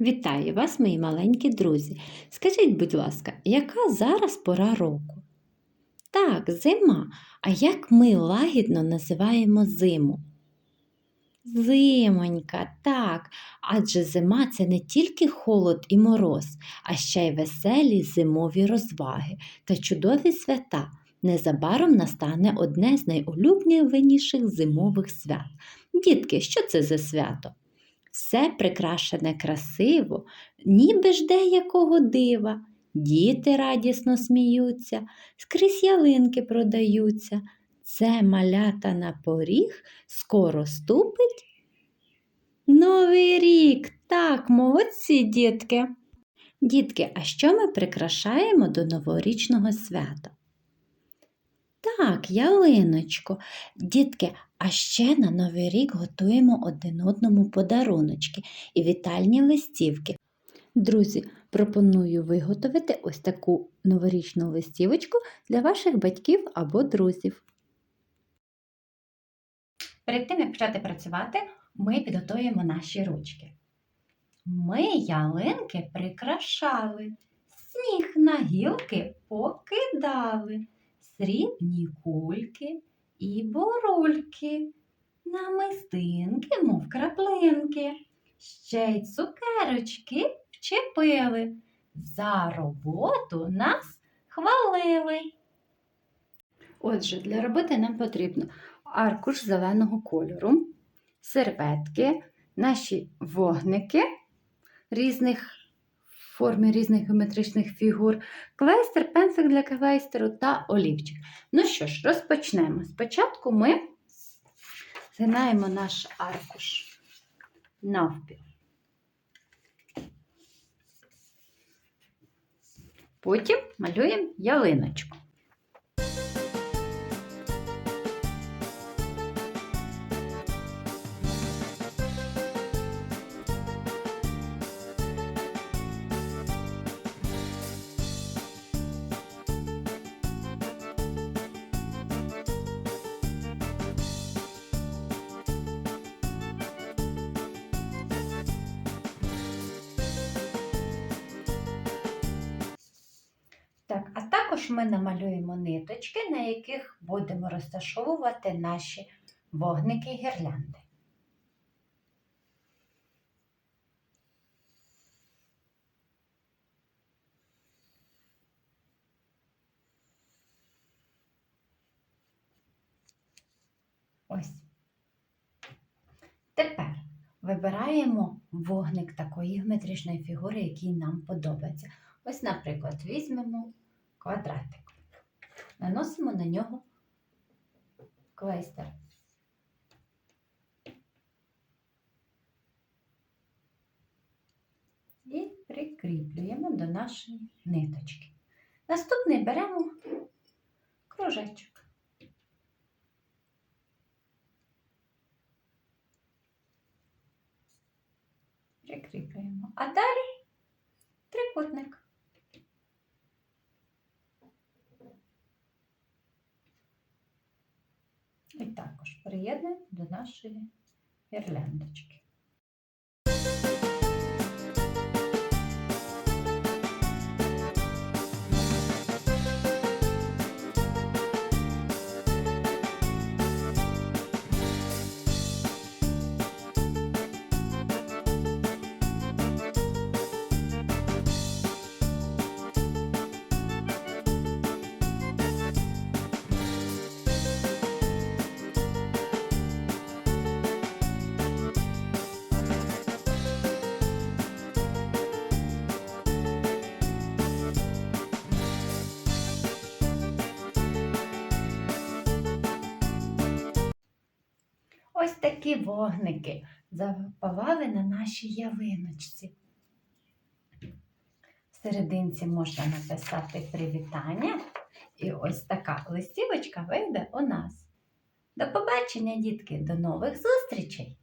Вітаю вас, мої маленькі друзі. Скажіть, будь ласка, яка зараз пора року? Так, зима. А як ми лагідно називаємо зиму? Зимонька, так. Адже зима це не тільки холод і мороз, а ще й веселі зимові розваги та чудові свята. Незабаром настане одне з найулюбленіших зимових свят. Дітки, що це за свято? Все прикрашене красиво, ніби жде якого дива. Діти радісно сміються, скрізь ялинки продаються. Це малята на поріг скоро ступить. Новий рік, так, молодці, дітки. Дітки, а що ми прикрашаємо до новорічного свята? Так, ялиночку. Дітки, а ще на Новий рік готуємо один одному подаруночки і вітальні листівки. Друзі, пропоную виготовити ось таку новорічну листівочку для ваших батьків або друзів. Перед тим, як почати працювати, ми підготуємо наші ручки. Ми ялинки прикрашали, сніг на гілки покидали, срібні кульки і борульки, намистинки, мов краплинки, ще й цукерочки вчепили. За роботу нас хвалили. Отже, для роботи нам потрібно аркуш зеленого кольору, серветки, наші вогники різних в формі різних геометричних фігур, клейстер, пенсик для клейстеру та олівчик. Ну що ж, розпочнемо. Спочатку ми згинаємо наш аркуш навпіл. Потім малюємо ялиночку. Також ми намалюємо ниточки, на яких будемо розташовувати наші вогники гірлянди. Тепер вибираємо вогник такої геометричної фігури, який нам подобається. Ось, наприклад, візьмемо квадратик, наносимо на нього клейстер. І прикріплюємо до нашої ниточки. Наступний беремо кружечок. Прикріплюємо. А далі трикутник. І також приєднуємо до нашої гірляндочки. Ось такі вогники запалали на нашій ялиночці. В серединці можна написати привітання. І ось така листівочка вийде у нас. До побачення, дітки, до нових зустрічей!